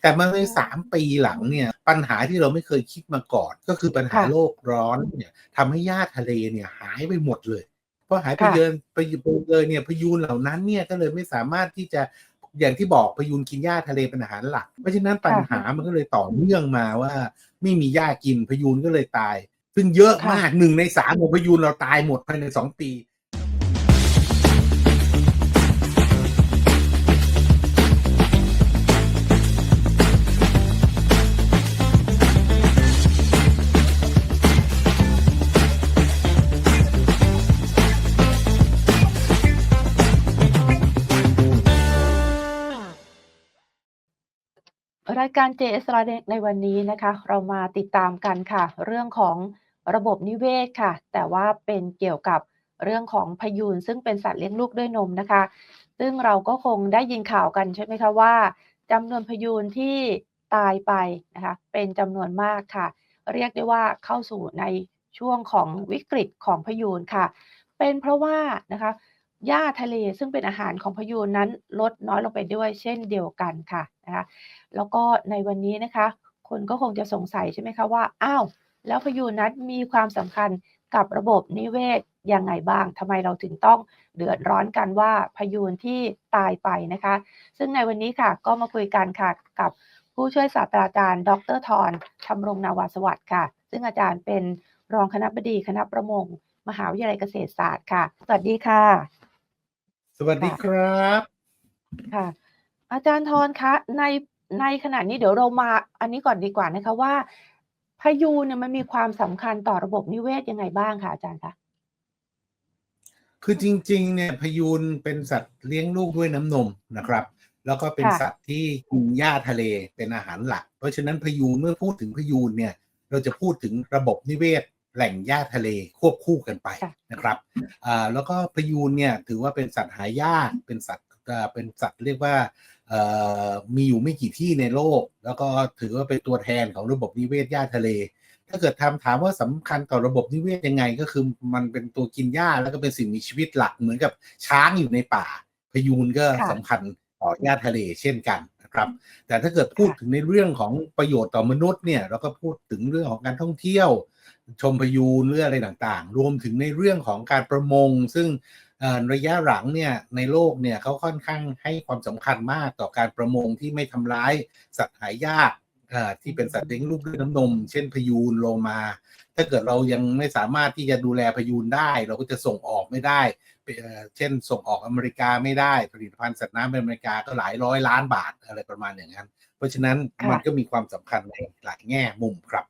แต่มาในสามปีหลังเนี่ยปัญหาที่เราไม่เคยคิดมาก่อน ก็คือปัญหาค่ะโลกร้อนเนี่ยทำให้หญ้าทะเลเนี่ยหายไปหมดเลยพอหายไปค่ะเดินไปอยู่เลยเนี่ยพยูนเหล่านั้นเนี่ยก็เลยไม่สามารถที่จะอย่างที่บอกพยูนกินหญ้าทะเลเป็นอาหารหลัก เพราะฉะนั้นปัญหามันก็เลยต่อเนื่องมาว่า ไม่มีหญ้ากินพยูนก็เลยตาย ซึ่งเยอะมากหนึ่งในสามของพยูนเราตายหมดภายในสองปี รายการ JS รในวันนี้นะคะ เรามาติดตามกันค่ะ เรื่องของระบบนิเวศค่ะ แต่ว่าเป็นเกี่ยวกับเรื่องของพยูนซึ่งเป็นสัตว์เลี้ยงลูกด้วยนมนะคะ ซึ่งเราก็คงได้ยินข่าวกันใช่ไหมคะว่าจำนวนพยูนที่ตายไปนะคะเป็นจำนวนมากค่ะ เรียกได้ว่าเข้าสู่ในช่วงของวิกฤตของพยูนค่ะ เป็นเพราะว่านะคะ หญ้าทะเลซึ่งเป็นอาหารของพยูนนั้นลดน้อยลงไปด้วยเช่นเดียวกันค่ะนะคะแล้วก็ในวันนี้นะคะคนก็คงจะสงสัยใช่ไหมคะว่าอ้าวแล้วพยูนนั้นมีความสำคัญกับระบบนิเวศยังไงบ้างทำไมเราถึงต้องเดือดร้อนกันว่าพยูนที่ตายไปนะคะ ซึ่งในวันนี้ค่ะก็มาคุยกันค่ะกับผู้ช่วยศาสตราจารย์ ดรทรธรรมรงนาวาสวัสดิ์ค่ะ ซึ่งอาจารย์เป็นรองคณบดีคณะประมง มหาวิทยาลัยเกษตรศาสตร์ค่ะ สวัสดีค่ะ สวัสดีครับ ค่ะ อาจารย์ทรคะในในขณะนี้เดี๋ยวเรามา อันนี้ก่อนดีกว่านะคะว่าพายุเนี่ยมันมีความสำคัญต่อระบบนิเวศยังไงบ้างคะอาจารย์คะคือจริง ๆ เนี่ยพยูนเป็นสัตว์เลี้ยงลูกด้วยน้ำนมนะครับ แล้วก็เป็นค่ะสัตว์ที่กินหญ้าทะเลเป็นอาหารหลัก เพราะฉะนั้นพยูนเมื่อพูดถึงพยูนเนี่ย เราจะพูดถึงระบบนิเวศ แหล่งหญ้าทะเลควบคู่กันไปค่ะนะครับอ่าแล้วก็พยูนเนี่ยถือว่าเป็นสัตว์หายากเป็นสัตว์อ่าเป็นสัตว์เรียกว่าเอ่อมีอยู่ไม่กี่ที่ในโลก แล้วก็ถือว่าเป็นตัวแทนของระบบนิเวศหญ้าทะเล ถ้าเกิดทำถามว่าสำคัญต่อระบบนิเวศยังไง ก็คือมันเป็นตัวกินหญ้าแล้วก็เป็นสิ่งมีชีวิตหลักเหมือนกับช้างอยู่ในป่า พยูนก็ค่ะสำคัญต่อหญ้าทะเลเช่นกันนะครับ แต่ถ้าเกิดพูดค่ะถึงในเรื่องของประโยชน์ต่อมนุษย์เนี่ยเราก็พูดถึงเรื่องของการท่องเที่ยว ชมพยูนเรื่องอะไรต่างๆ รวมถึงในเรื่องของการประมง ซึ่งระยะหลังเนี่ยในโลกเนี่ยเขาค่อนข้างให้ความสำคัญมากต่อการประมงที่ไม่ทำร้ายสัตว์หายากที่เป็นสัตว์เลี้ยงลูกด้วยน้ำนม เช่นพยูนโลมา ถ้าเกิดเรายังไม่สามารถที่จะดูแลพยูนได้ เราก็จะส่งออกไม่ได้ เช่นส่งออกอเมริกาไม่ได้ ผลิตภัณฑ์สัตว์น้ำในอเมริกาก็หลายร้อยล้านบาทอะไรประมาณอย่างนั้น เพราะฉะนั้นมันก็มีความสำคัญในหลายแง่มุมครับ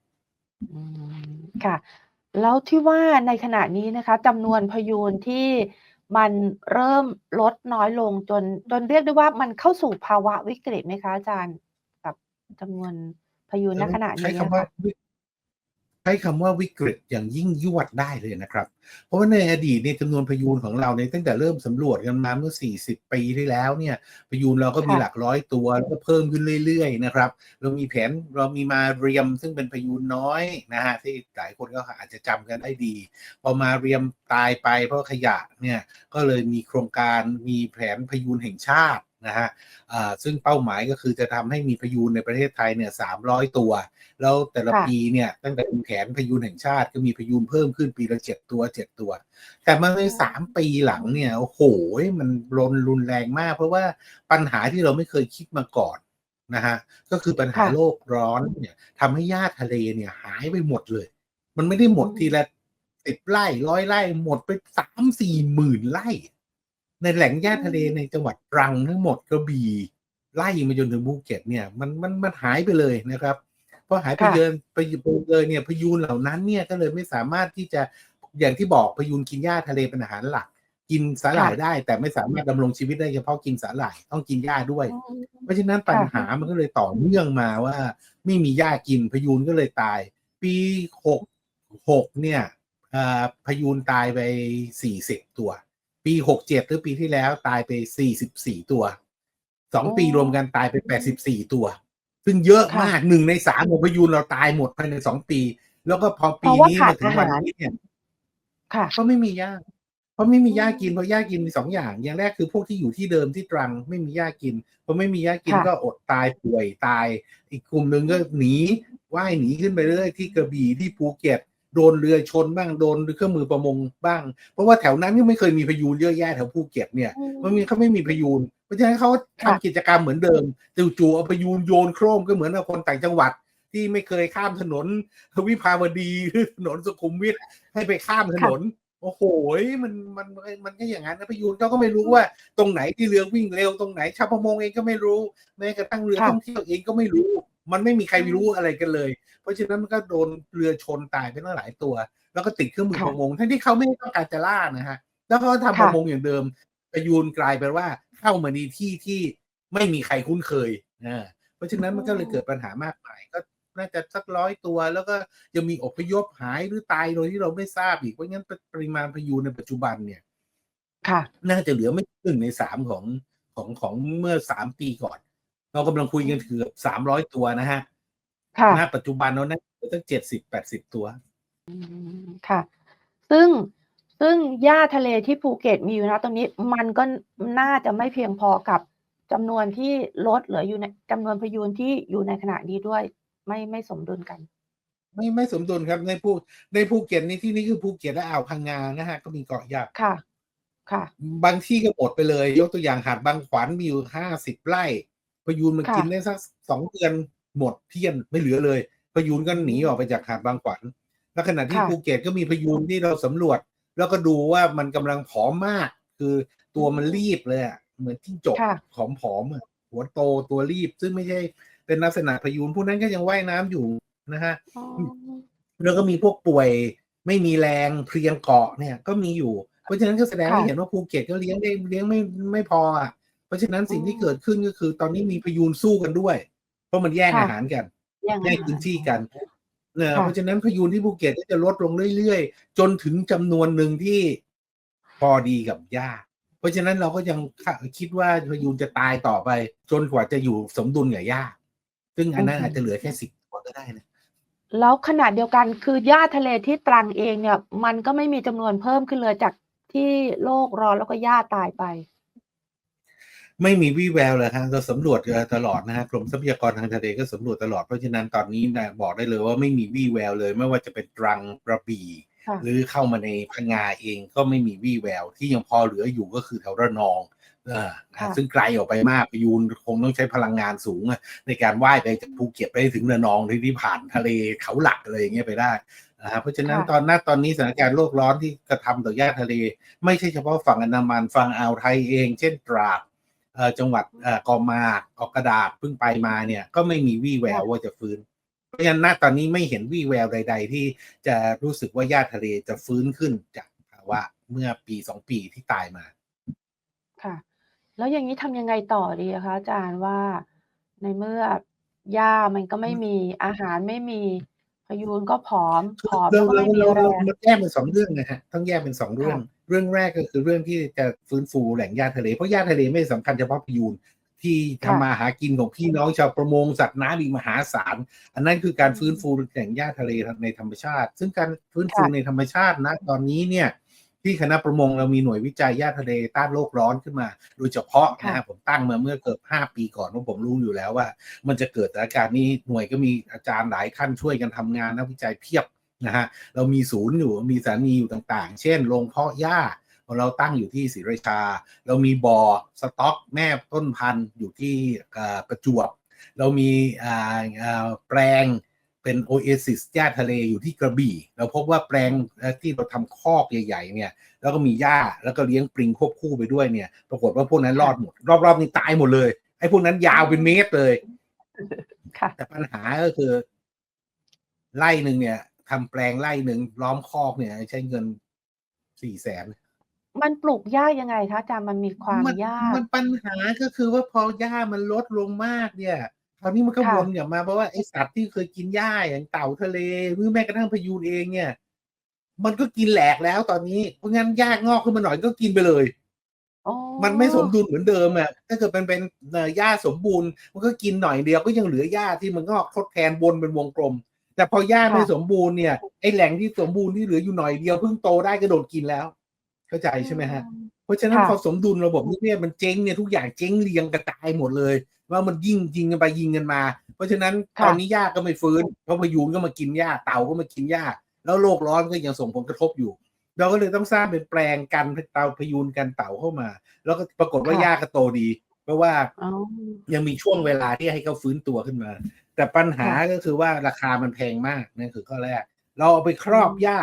ค่ะ แล้วที่ว่าในขณะนี้นะคะจำนวนพยูนที่มันเริ่มลดน้อยลงจนจนเรียกได้ว่ามันเข้าสู่ภาวะวิกฤตไหมคะอาจารย์ กับจำนวนพยูนณขณะใช้นี้คำว่าค่ะวิ ใช้คำว่าวิกฤตอย่างยิ่งยวดได้เลยนะครับ เพราะว่าในอดีตในยจำนวนพยูนของเราเนี่ยตั้งแต่เริ่มสำรวจกันมาเมื่อ 40 ปีที่แล้วเนี่ยพยูนเราก็มีหลักร้อยตัวแล้วก็เพิ่มขึ้นเรื่อยๆนะครับ เรามีแผนเรามีมาเรียมซึ่งเป็นพยูนน้อยนะฮะที่หลายคนก็อาจจะจำกันได้ดี พอมาเรียมตายไปเพราะขยะเนี่ยก็เลยมีโครงการมีแผนพยูนแห่งชาติ นะฮะอ่าซึ่งเป้าหมายก็คือจะทำให้มีพยูนในประเทศไทยเนี่ย300ตัว แล้วแต่ละค่ะปีเนี่ยตั้งแต่เป็นแผนพยูนแห่งชาติก็มีพยูนเพิ่มขึ้นปีละเจ็ดตัวเจ็ดตัว แต่มาในสามปีหลังเนี่ยโอ้โหมันรุนรุนแรงมาก เพราะว่าปัญหาที่เราไม่เคยคิดมาก่อนนะฮะก็คือปัญหาค่ะโลกร้อนเนี่ยทำให้หญ้าทะเลเนี่ยหายไปหมดเลย มันไม่ได้หมดอืมทีละสิบไร่ร้อยไร่หมดไปสามสี่หมื่นไร่ ในแหล่งหญ้าทะเลในจังหวัดตรังทั้งหมดกระบี่ไล่มาจนถึงภูเก็ตเนี่ยมันมันมันหายไปเลยนะครับพอหายไปค่ะเดินไปไปเลยเนี่ยพยูนเหล่านั้นเนี่ยก็เลยไม่สามารถที่จะอย่างที่บอกพยูนกินหญ้าทะเลเป็นอาหารหลัก กินสาหร่ายค่ะได้ แต่ไม่สามารถดำรงชีวิตได้เฉพาะกินสาหร่ายต้องกินหญ้าด้วยอืมเพราะฉะนั้นปัญหามันก็เลยต่อเนื่องมาว่า ไม่มีหญ้ากินพยูนก็เลยตาย ปีหกหกเนี่ยอ่าพยูนตายไปสี่สิบตัว ปีหกเจ็ดหรือปีที่แล้วตายไปสี่สิบสี่ตัวสองโอ้ปีรวมกันตายไปแปดสิบสี่ตัว ซึ่งเยอะค่ะมากหนึ่งในสามของพยูนเราตายหมดภายในสองปี แล้วก็พอเพปีราะว่านี้ขาดมาถึงวันอาหารนี้เนี่ยค่ะก็ไม่มีหญ้าพราะไม่มีหญ้ากินเพราะหญ้ากินมีสองอย่าง อย่างแรกคือพวกที่อยู่ที่เดิมที่ตรังไม่มีหญ้ากินพอไม่มีหญ้ากินค่ะก็อดตายป่วยตาย อีกกลุ่มหนึ่งก็หนีว่ายหนีขึ้นไปเรื่อยที่กระบี่ที่ภูเก็ต โดนเรือชนบ้างโดนเครื่องมือประมงบ้าง เพราะว่าแถวนั้นก็ไม่เคยมีพายุเยอะแยะแถวภูเก็ตเนี่ยมันมีเขาไม่มีพายุนเพราะฉะนั้นเขาทำค่ะกิจกรรมเหมือนเดิมจู่ๆเอาพายุนโยนโครมก็เหมือนกับคนต่างจังหวัดที่ไม่เคยข้ามถนนวิภาวดีหรือถนนสุขุมวิทให้ไปข้ามถนน โอ้โหมันมันมันก็อย่างนั้นนะพายุนเขาก็ไม่รู้ว่าตรงไหนที่เรือวิ่งเร็วตรงไหนชาวประมงเองก็ไม่รู้แม้กระทั่งเรือค่ะท่องเที่ยวเองก็ไม่รู้ มันไม่มีใครรู้อะไรกันเลย เพราะฉะนั้นมันก็โดนเรือชนตายไปตั้งหลายตัว แล้วก็ติดเครื่องมือค่ะประมงทั้งที่เขาไม่ได้ต้องการจะล่านะฮะ แล้วเขาทำปค่ะระมงอย่างเดิมพายุนกลายเป็นว่าเข้ามาในที่ที่ไม่มีใครคุ้นเคยนะเพราะฉะนั้นมันก็เลยเกิดปัญหามากมายก็น่าจะสักร้อยตัว แล้วก็ยังมีอพยพหายหรือตายโดยที่เราไม่ทราบอีกเพราะงั้นปริมาณพายุในปัจจุบันเนี่ยค่ะ น่าจะเหลือไม่ถึงหนึ่งในสามของของของเมื่อสามปีก่อน เรากำลังคุยกันเกือบสามร้อยตัวนะฮะค่ะณปัจจุบันเราน่าจะตั้งเจ็ดสิบแปดสิบตัวอืมค่ะ ซึ่งซึ่งหญ้าทะเลที่ภูเก็ตมีอยู่นะตรงนี้มันก็น่าจะไม่เพียงพอกับจำนวนที่ลดเหลืออยู่ในจำนวนพยูนที่อยู่ในขณะนี้ด้วย ไม่ไม่สมดุลกัน ไม่ไม่สมดุลครับในภูในภูเก็ตในที่นี้คือภูเก็ตและอ่าวพังงานะฮะก็มีเกาะยาค่ะ ค่ะ บางที่ก็หมดไปเลย ยกตัวอย่างหาดบางขวัญมีอยู่ห้าสิบไร่ พยูนมันค่ะกินได้สักสองเดือนหมดเที่ยนไม่เหลือเลย พยูนก็หนีออกไปจากหาดบางขวัญแล้วขณะที่ค่ะภูเก็ตก็มีพยูนที่เราสำรวจ แล้วก็ดูว่ามันกำลังผอมมาก คือตัวมันรีบเลยอะเหมือนจิ้งจกค่ะผอมๆอะหัวโตตัวรีบ ซึ่งไม่ใช่เป็นลักษณะพยูนพวกนั้นก็ยังว่ายน้ำอยู่นะฮะอ๋อแล้วก็มีพวกป่วยไม่มีแรงเพลียงเกาะเนี่ยก็มีอยู่ เพราะฉะนั้นก็แสดงให้ค่ะเห็นว่าภูเก็ตก็เลี้ยงได้เลี้ยงไม่ไม่พออะ เพราะฉะนั้นสิ่งที่เกิดขึ้นก็คือ ตอนนี้มีพยูนสู้กันด้วย เพราะมันแย่งค่ะอาหารกันยังไงแย่งพื้นที่กันเนอะค่ะเพราะฉะนั้นพยูนที่ภูเก็ตก็จะลดลงเรื่อยๆ จนถึงจำนวนหนึ่งที่พอดีกับหญ้า เพราะฉะนั้นเราก็ยังคิดว่าพยูนจะตายต่อไป จนกว่าจะอยู่สมดุลกับหญ้า ซึ่งอันนั้นอาจจะเหลือแค่สิบตัวก็ได้นะแล้วขนาดเดียวกันคือหญ้าทะเลที่ตรังเองเนี่ย มันก็ไม่มีจำนวนเพิ่มขึ้นเลยจากที่โลกร้อนแล้วก็หญ้าตายไป ไม่มีวี่แววเลยฮะเราสำรวจตลอดนะฮะกรมทรัพยากรทางทะเลก็สำรวจตลอดเพราะฉะนั้นตอนนี้นะบอกได้เลยว่าไม่มีวี่แววเลย ไม่ว่าจะเป็นตรังกระบี่ค่ะหรือเข้ามาในพังงาเองก็ไม่มีวี่แวว ที่ยังพอเหลืออยู่ก็คือแถวระนองเออค่ะซึ่งไกลออกไปมากพยูนคงต้องใช้พลังงานสูงอะในการว่ายไปจากภูเก็ตไปถึงระนองที่ที่ผ่านทะเลเขาหลักอะไรอย่างเงี้ยไปได้นะฮะเพราะฉะนั้นค่ะตอนหน้าตอนนี้สถานการณ์โลกร้อนที่กระทำต่อย่าทะเล ไม่ใช่เฉพาะฝั่งอันดามันฝั่งอ่าวไทยเอง เช่นตราดเอ่อ จังหวัดเอ่อกอมาออกกระดาษเพิ่งไปมาเนี่ยก็ไม่มีวี่แววว่าจะฟื้น เพราะฉะนั้นณตอนนี้ไม่เห็นวี่แววใด ๆ ที่จะรู้สึกว่าหญ้าทะเลจะฟื้นขึ้นจากภาวะเมื่อปีสองปีที่ตายมา ค่ะ แล้วอย่างนี้ทำยังไงต่อดีอะคะอาจารย์ว่าในเมื่อหญ้ามันก็ไม่มีอาหารไม่มี พยูนก็ผอมผอมเราแล้วก็เราไม่มีเราแรเรางมันแยกเป็นสองเรื่องนะฮะต้องแยกเป็นสองเรื่องค่ะเรื่องแรกก็คือเรื่องที่จะฟื้นฟูแหล่งหญ้าทะเลเพราะหญ้าทะเลไม่ได้สำคัญเฉพาะพยูนที่ทำมาหากินของพี่น้องชาวประมงสัตว์น้ำอีกมหาศาล อันนั้นคือการฟื้นฟูแหล่งหญ้าทะเลในธรรมชาติ ซึ่งการฟื้นฟูค่ะในธรรมชาตินะตอนนี้เนี่ย ที่คณะประมงเรามีหน่วยวิจัยหญ้าทะเลต้านโลกร้อนขึ้นมา โดยเฉพาะนะฮะผมตั้งมาเมื่อเกือบห้าปีก่อนเพราะผมรู้อยู่แล้วว่า มันจะเกิดสถานการณ์นี้หน่วยก็มีอาจารย์หลายท่านช่วยกันทำงานนักวิจัยเพียบนะฮะเรามีศูนย์อยู่มีสถานีอยู่ต่างๆ เช่นโรงเพาะหญ้าของเราตั้งอยู่ที่ศรีราชา เรามีบ่อสต็อกแม่ต้นพันธุ์อยู่ที่เอ่อประจวบ เรามีอ่าอ่าแปลง เป็นโอเอซิสหญ้าทะเลอยู่ที่กระบี่ เราพบว่าแปลงเอ่อที่เราทำคอกใหญ่ๆเนี่ย แล้วก็มีหญ้าแล้วก็เลี้ยงปลิงควบคู่ไปด้วยเนี่ย ปรากฏว่าพวกนั้นรอดหมด รอบๆนี้ตายหมดเลย ไอ้พวกนั้นยาวเป็นเมตรเลยค่ะแต่ปัญหาก็คือไร่หนึ่งเนี่ยทำแปลงไร่หนึ่งล้อมคอกเนี่ย ใช้เงินสี่แสนมันปลูกหญ้ายังไงคะอาจารย์มันมีความมันยากมันปัญหาก็คือว่าพอหญ้ามันลดลงมากเนี่ย คราวนี้มันก็ค่ะวนกลับมาเพราะว่าไอสัตว์ที่เคยกินหญ้าอย่างเต่าทะเลหรือแม้กระทั่งพยูนเองเนี่ย มันก็กินแหลกแล้วตอนนี้เพราะงั้นหญ้างอกขึ้นมาหน่อยก็กินไปเลยอ๋อมันไม่สมดุลเหมือนเดิมอะถ้าเกิดเป็นเป็นเอ่อหญ้าสมบูรณ์ มันก็กินหน่อยเดียวก็ยังเหลือหญ้าที่มันงอกทดแทนวนเป็นวงกลม แต่พอหญ้าไม่สมบูรณ์เนี่ยไอแหล่งที่สมบูรณ์ที่เหลืออยู่หน่อยเดียวเพิ่งโตได้ก็โดนกินแล้ว เข้าใจใช่ไหมฮะ เพราะฉะนั้นค่ะพอสมดุลระบบนิเวศมันเจ๊งเนี่ยทุกอย่างเจ๊งเรียงกระจายหมดเลย ว่ามันยิ่งยิงกันไปยิงกันมา เพราะฉะนั้นค่ะตอนนี้หญ้าก็ไม่ฟื้นเพราะพายุก็มากินหญ้าเต่าก็มากินหญ้าแล้วโลกร้อนก็ยังส่งผลกระทบอยู่ เราก็เลยต้องสร้างเป็นแปลงกันเตาพายุนกันเต่าเข้ามา แล้วก็ปรากฏว่าค่ะหญ้าก็โตดี เพราะว่าอ๋อยังมีช่วงเวลาที่ให้เขาฟื้นตัวขึ้นมา แต่ปัญหาค่ะก็คือว่าราคามันแพงมากนั่นคือข้อแรก เราเอาไปครอบอืมหญ้า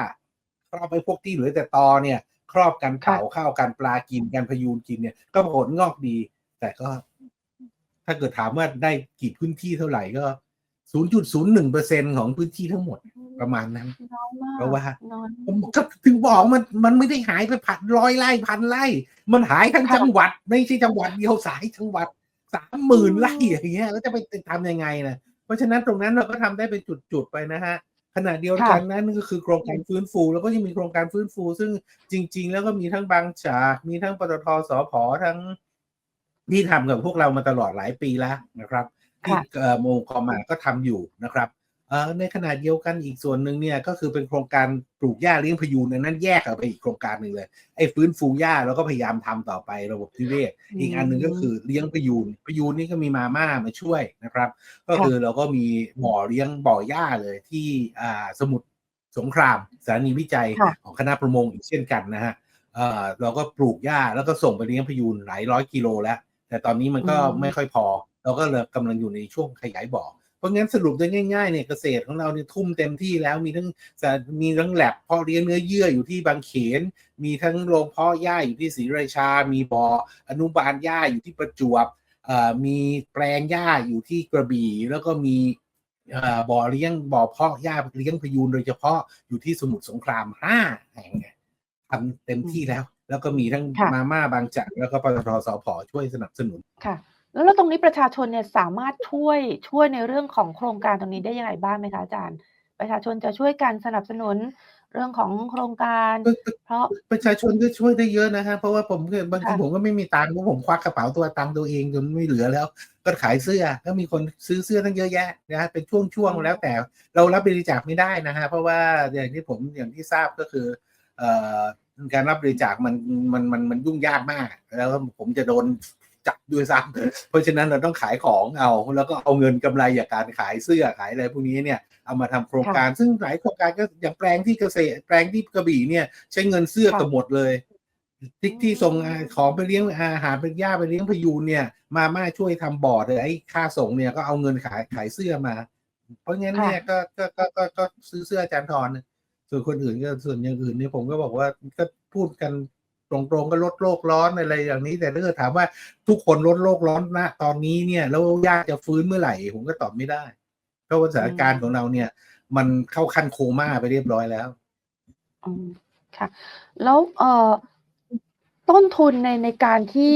ครอบไปพวกที่เหลือแต่ตอเนี่ย ครอบกันค่ะเต่าข้าวกันปลากินกันพยูนกินเนี่ย ก็ผลงอกดี แต่ก็ ถ้าเกิดถามว่าได้กี่พื้นที่เท่าไหร่ก็0.01เปอร์เซ็นของพื้นที่ทั้งหมดประมาณนั้นน้อยมากเพราะว่าน้อยผมก็ถึงบอกมันมันไม่ได้หายไปพันร้อยไร่พันไร่ มันหายทั้งค่ะจังหวัด ไม่ใช่จังหวัดเดียวสายจังหวัดสามหมื่นไร่อย่างเงี้ยแล้วจะไปทำยังไงนะเพราะฉะนั้นตรงนั้นเราก็ทำได้เป็นจุดๆไปนะฮะ ขณะเดียวกันนั้นก็คือโครงการฟื้นฟู แล้วก็ยังมีโครงการฟื้นฟู ซึ่งจริง ๆ แล้วก็มีทั้งบางจากมีทั้งปตทสพทั้งที่ทำกับพวกเรามาตลอดหลายปีแล้วนะครับที่ค่ะเอ่อโมคอมมาก็ทำอยู่นะครับเอ่อ ในขณะเดียวกันอีกส่วนหนึ่งเนี่ยก็คือเป็นโครงการปลูกหญ้าเลี้ยงพยูนอันนั้นแยกออกไปอีกโครงการหนึ่งเลยไอ้ฟื้นฟูหญ้าเราก็พยายามทำต่อไประบบนิเวศอืมอีกอันหนึ่งก็คือเลี้ยงพยูนพยูนนี่ก็มีมาม่ามาช่วยนะครับ ก็ค่ะคือเราก็มีบ่อเลี้ยงบ่อหญ้าเลยที่อ่าสมุทรสงครามสถานีวิจัยค่ะของคณะประมงอีกเช่นกันนะฮะเอ่อเราก็ปลูกหญ้าแล้วก็ส่งไปเลี้ยงพยูนหลายร้อยกิโลแล้ว แต่ตอนนี้มันก็อืมไม่ค่อยพอ เราก็เลยกำลังอยู่ในช่วงขยายบ่อ เพราะงั้นสรุปได้ง่ายๆเนี่ยเกษตรของเราเนี่ยทุ่มเต็มที่แล้วมีทั้งจะมีทั้งแลบเพาะเลี้ยงเนื้อเยื่ออยู่ที่บางเขน มีทั้งโรงเพาะหญ้าอยู่ที่ศรีราชา มีบ่ออนุบาลหญ้าอยู่ที่ประจวบเอ่อมีแปลงหญ้าอยู่ที่กระบี่แล้วก็มีเอ่อบ่อเลี้ยงบ่อเพาะหญ้าเลี้ยงพยูนโดยเฉพาะอยู่ที่สมุทรสงครามห้าแห่งเนี่ยทำเต็มที่แล้ว แล้วก็มีทั้งค่ะมาม่าบางจากแล้วก็ปตทสพช่วยสนับสนุนค่ะ แล้วแล้วตรงนี้ประชาชนเนี่ยสามารถช่วยช่วยในเรื่องของโครงการตรงนี้ได้ยังไงบ้างไหมคะอาจารย์ ประชาชนจะช่วยกันสนับสนุนเรื่องของโครงการ เพราะประชาชนก็ช่วยได้เยอะนะฮะเพราะว่าผมก็บางทีค่ะผมก็ไม่มีตังค์เพราะผมควักกระเป๋าตัวตังค์ตัวเองจนไม่เหลือแล้ว ก็ขายเสื้อก็มีคนซื้อเสื้อตั้งเยอะแยะนะฮะเป็นช่วงๆแล้วแต่เรารับบริจาคไม่ได้นะฮะเพราะว่าอย่างที่ผมอย่างที่ทราบก็คือเอ่อการรับบริจาคมันมันมันมันยุ่งยากมาก แล้วผมจะโดน จับด้วยซ้ำเพราะฉะนั้นเราต้องขายของเอาแล้วก็เอาเงินกำไรจากการขายเสื้อขายอะไรพวกนี้เนี่ยเอามาทำโครงการซึ่งหลายโครงการก็อย่างแปลงที่เกษตรแปลงที่กระบี่เนี่ย ใช้เงินเสื้อค่ะเกับหมดเลยที่ที่ส่งอาของไปเลี้ยงอาหารเป็นหญ้าไปเลี้ยงพยูนเนี่ย มาม่าช่วยทำบอร์ดเลยไอ้ค่าส่งเนี่ยก็เอาเงินขายขายเสื้อมา เพราะงั้นเนี่ยก็ก็ก็ก็ก็ซื้อเสื้ออาจารย์ทรส่วนคนอื่นก็ส่วนอย่างอื่นเนี่ยผมก็บอกว่าก็พูดกัน ตรงๆก็ลดโลกร้อนอะไรอย่างนี้ แต่ถ้าเกิดถามว่าทุกคนลดโลกร้อนณตอนนี้เนี่ยแล้วยากจะฟื้นเมื่อไหร่ ผมก็ตอบไม่ได้ เพราะว่าสถานการณ์ของเราเนี่ย มันเข้าขั้นโคม่าไปเรียบร้อยแล้วอืมค่ะ แล้วเอ่อต้นทุนในในการที่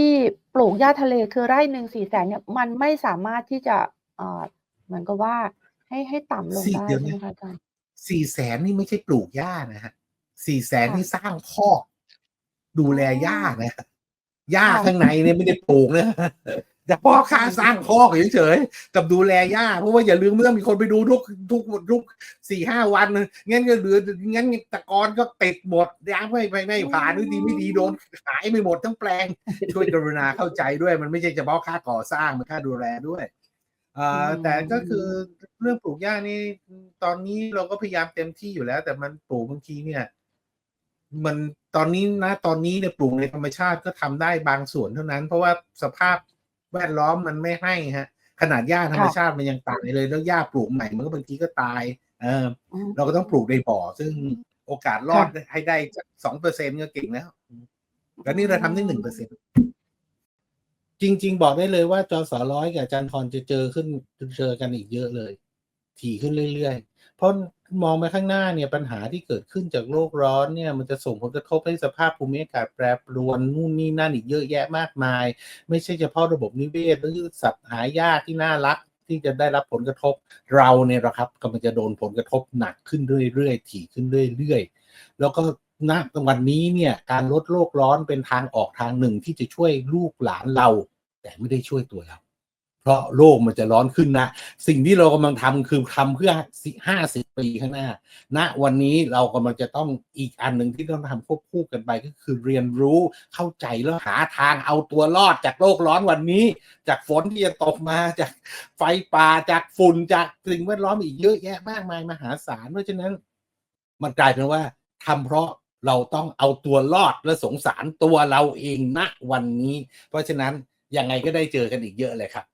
ปลูกหญ้าทะเลคือไร่หนึ่งสี่แสนเนี่ย มันไม่สามารถที่จะเอ่อเหมือนกับว่าให้ให้ต่ำลงสี่ได้เดี๋ยวใช่นะไหมคะอาจารย์สี่แสนนี่ไม่ใช่ปลูกหญ้านะฮะสี่แสนค่ะนี่สร้างคอก ดูแลหญ้านะหญ้าค่ะข้างในเนี่ยไม่ได้ปลูกนะแต่พ่อค่าสร้างคอกเฉยๆกับดูแลหญ้าเพราะว่าอย่าลืมเมื่อมีคนไปดูทุกทุกทุกสี่ห้าวันงั้นก็เหลืองั้นตะกอนก็ติดหมดยางไม่ไม่ไม่ผ่านหรือดีไม่ดีโดนหายไม่หมดทั้งแปลง ช่วยกรุณาเข้าใจด้วย มันไม่ใช่เฉพาะค่าก่อสร้างมันค่าดูแลด้วยอ่าอืมแต่ก็คือเรื่องปลูกหญ้านี่ตอนนี้เราก็พยายามเต็มที่อยู่แล้ว แต่มันปลูกบางทีเนี่ย มัน ตอนนี้นะตอนนี้เนี่ยปลูกในธรรมชาติก็ทำได้บางส่วนเท่านั้น เพราะว่าสภาพแวดล้อมมันไม่ให้ฮะ ขนาดหญ้าธรรมชาติมันยังตายเลย แล้วหญ้าปลูกใหม่มันก็บางทีก็ตาย เอออืมเราก็ต้องปลูกในบ่อ ซึ่งโอกาสรอดให้ได้สองเปอร์เซ็นก็เก่งแล้วแล้วนี่เราทำได้หนึ่งเปอร์เซ็นจริง ๆ บอกได้เลยว่าจอสอร้อยกับอาจารย์ทรจะเจอขึ้นเจอกันอีกเยอะเลย ถี่ขึ้นเรื่อยๆ เพราะมองไปข้างหน้าเนี่ยปัญหาที่เกิดขึ้นจากโลกร้อนเนี่ยมันจะส่งผลกระทบให้สภาพภูมิอากาศแปรปรวนนู่นนี่นั่นอีกเยอะแยะมากมาย ไม่ใช่เฉพาะระบบนิเวศหรือสัตว์หายากที่น่ารักที่จะได้รับผลกระทบเราเนี่ยนะครับกำลังจะโดนผลกระทบหนักขึ้นเรื่อยๆถี่ขึ้นเรื่อยๆ แล้วก็ณวันนี้เนี่ยการลดโลกร้อนเป็นทางออกทางหนึ่งที่จะช่วยลูกหลานเรา แต่ไม่ได้ช่วยตัวเรา เพราะโลกมันจะร้อนขึ้นนะ สิ่งที่เรากำลังทำคือทำเพื่อห้าสิบปีข้างหน้าณวันนี้เรากำลังจะต้องอีกอันหนึ่งที่ต้องทำควบคู่กันไปก็คือเรียนรู้เข้าใจแล้วหาทางเอาตัวรอดจากโลกร้อนวันนี้ จากฝนที่จะตกมาจากไฟป่าจากฝุ่นจากสิ่งแวดล้อมอีกเยอะแยะมากมายมหาศาลเพราะฉะนั้น มันกลายเป็นว่าทำเพราะเราต้องเอาตัวรอดและสงสารตัวเราเองณวันนี้ เพราะฉะนั้นยังไงก็ได้เจอกันอีกเยอะเลยครับ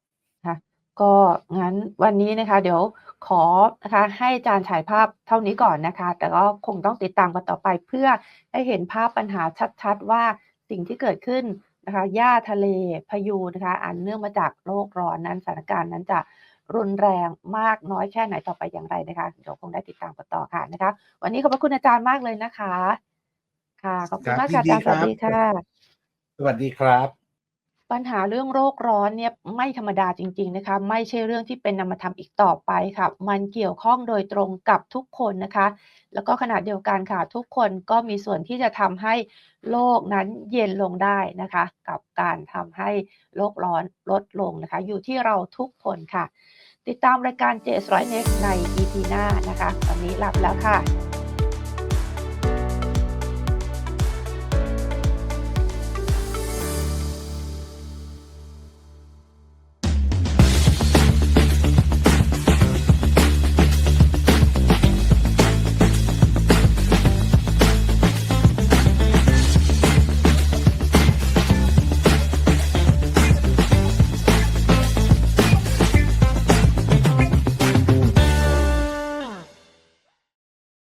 ก็งั้นวันนี้นะคะ เดี๋ยวขอนะคะให้อาจารย์ฉายภาพเท่านี้ก่อนนะคะ แต่ก็คงต้องติดตามกันต่อไปเพื่อให้เห็นภาพปัญหาชัด ๆ ว่าสิ่งที่เกิดขึ้นนะคะหญ้าทะเลพายุนะคะอันเนื่องมาจากโลกร้อนนั้นสถานการณ์นั้นจะรุนแรงมากน้อยแค่ไหนต่อไปอย่างไรนะคะเดี๋ยวคงได้ติดตามกันต่อค่ะนะคะ วันนี้ขอบพระคุณอาจารย์มากเลยนะคะ ค่ะขอบคุณมากค่ะอาจารย์สวัสดีค่ะ สวัสดีครับ ปัญหาเรื่องโรคร้อนเนี่ยไม่ธรรมดาจริง ๆนะคะ ไม่ใช่เรื่องที่เป็นนามธรรมอีกต่อไปค่ะ มันเกี่ยวข้องโดยตรงกับทุกคนนะคะ แล้วก็ขณะเดียวกันค่ะ ทุกคนก็มีส่วนที่จะทำให้โลกนั้นเย็นลงได้นะคะ กับการทำให้โลกร้อนลดลงนะคะ อยู่ที่เราทุกคนค่ะ ติดตามรายการ j s 1 0 0 Next ใน EP หน้านะคะตอนนี้หลาไปแล้วค่ะ